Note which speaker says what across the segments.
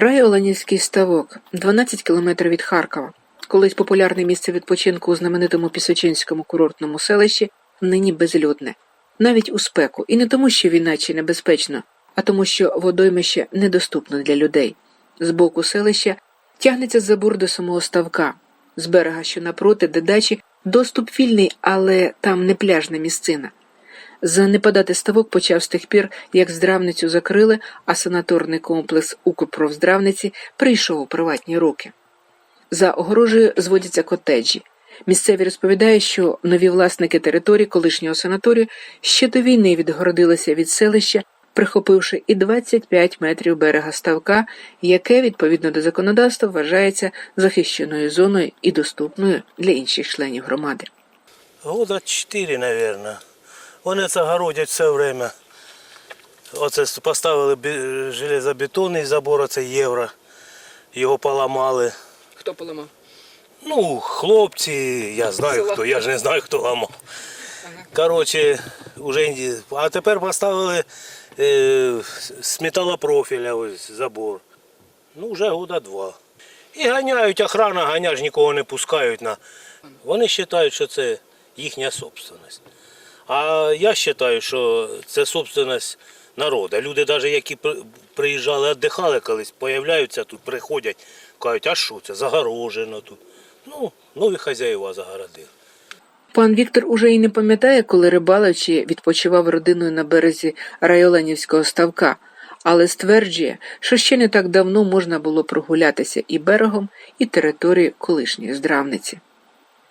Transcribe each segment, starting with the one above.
Speaker 1: Рай Оленівський ставок, 12 кілометрів від Харкова. Колись популярне місце відпочинку у знаменитому Пісочинському курортному селищі нині безлюдне. Навіть у спеку. І не тому, що війна чи небезпечно, а тому, що водоймище недоступно для людей. З боку селища тягнеться забор до самого ставка. З берега, що напроти, де дачі, доступ вільний, але там не пляжна місцина. Занепадати ставок почав з тих пір, як здравницю закрили, а санаторний комплекс Укрпрофздравниці прийшов у приватні руки. За огорожею зводяться котеджі. Місцеві розповідають, що нові власники території колишнього санаторію ще до війни відгородилися від селища, прихопивши і 25 метрів берега ставка, яке, відповідно до законодавства, вважається захищеною зоною і доступною для інших членів громади.
Speaker 2: Года 4, наверное. Вони це городять все время. Оце поставили железобетонний забор, оце євро. Його поламали.
Speaker 1: Хто поламав?
Speaker 2: Ну, хлопці, я знаю хто, я ж не знаю, хто ламав. Коротше, уже, а тепер поставили е, з металопрофіля ось забор. Ну, вже года два. І ганяють, охрана ганяє, ж нікого не пускають на. Вони вважають, що це їхня собственность. А я вважаю, що це собственность народу. Люди, навіть які при- приїжджали, віддихали колись, появляються тут, приходять, кажуть, а що це, загорожено тут. Ну, нові хазяїва загородили.
Speaker 1: Пан Віктор уже і не пам'ятає, коли рибалив відпочивав родиною на березі Райоленівського ставка, але стверджує, що ще не так давно можна було прогулятися і берегом, і територією колишньої здравниці.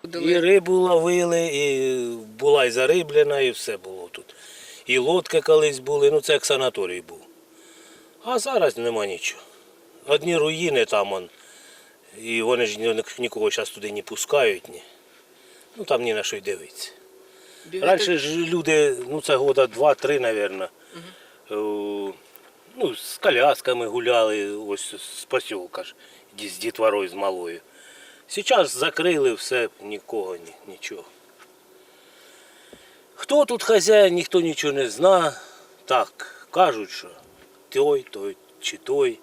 Speaker 2: І рибу ловили, і була і зариблена, і все було тут. І лодки колись були, ну це як санаторій був. А зараз нема нічого. Одні руїни там, он, і вони ж нікого зараз туди не пускають. Ні. Ну там ні на що й дивитися. Раніше ж люди, ну це года два-три, мабуть, ну, з колясками гуляли, ось з посілка ж, з дітворою, з малою. Зараз закрили все, нікого, ні, нічого. Хто тут хазяїн, ніхто нічого не зна. Так, кажуть, що той, той чи той.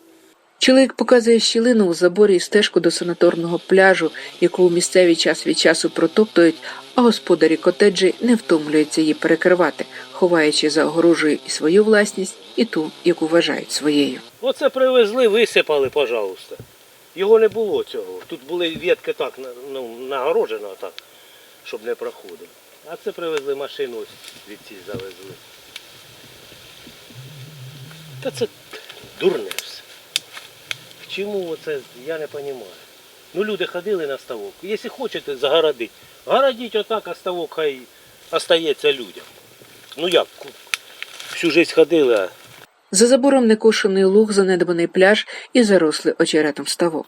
Speaker 1: Чоловік показує щілину у заборі і стежку до санаторного пляжу, яку місцеві час від часу протоптують, а господарі котеджі не втомлюються її перекривати, ховаючи за огорожею і свою власність, і ту, яку вважають своєю.
Speaker 2: Оце привезли, висипали, пожалуйста. Його не було цього. Тут були ветки так, ну, нагорожено так, щоб не проходив. А це привезли машину, ось від ці завезли. Та це дурне все. Чому оце, я не розумію. Ну люди ходили на ставок. Якщо хочете загородити, городіть отак, а ставок хай остається людям. Ну як, всю життя ходили, а
Speaker 1: За забором некошений луг, занедбаний пляж і зарослий очеретом ставок.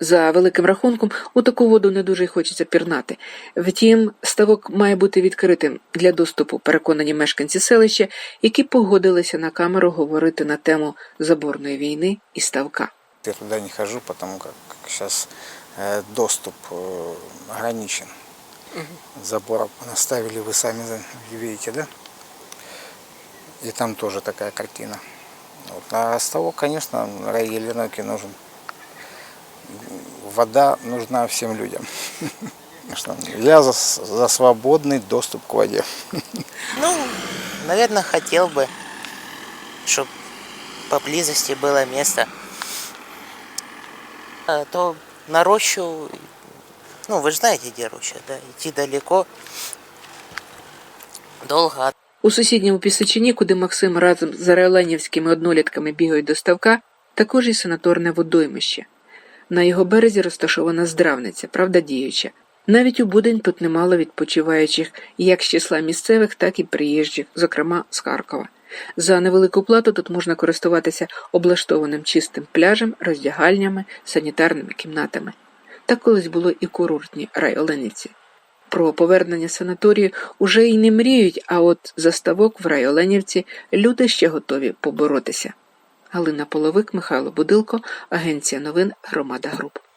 Speaker 1: За великим рахунком, у таку воду не дуже й хочеться пірнати. Втім, ставок має бути відкритим для доступу, переконані мешканці селища, які погодилися на камеру говорити на тему заборної війни і ставка.
Speaker 3: Я туда не хожу, потому как сейчас э, доступ э, ограничен. Забор наставили, вы сами за- видите, да? И там тоже такая картина. Вот. А ставок, конечно, рай Еленовки нужен. Вода нужна всем людям. Я за, с- за свободный доступ к воде.
Speaker 4: Ну, наверное, хотел бы, чтобы поблизости было место. А то на рощу, ну, вы знаете, где роща, да, идти далеко, долго.
Speaker 1: У сусідньому Пісочині, куди Максим разом з Ареоленівськими однолітками бігають до ставка, також і санаторне водоймище. На його березі розташована здравниця, правда діюча. Навіть у будень тут немало відпочиваючих як з числа місцевих, так і приїжджих, зокрема з Харкова. За невелику плату тут можна користуватися облаштованим чистим пляжем, роздягальнями, санітарними кімнатами. Так колись було і в курортній райоленівці. Про повернення санаторію уже й не мріють, а от за ставок в райоленівці люди ще готові поборотися. Галина Половик, Михайло Будилко, Агенція новин Громада Груп.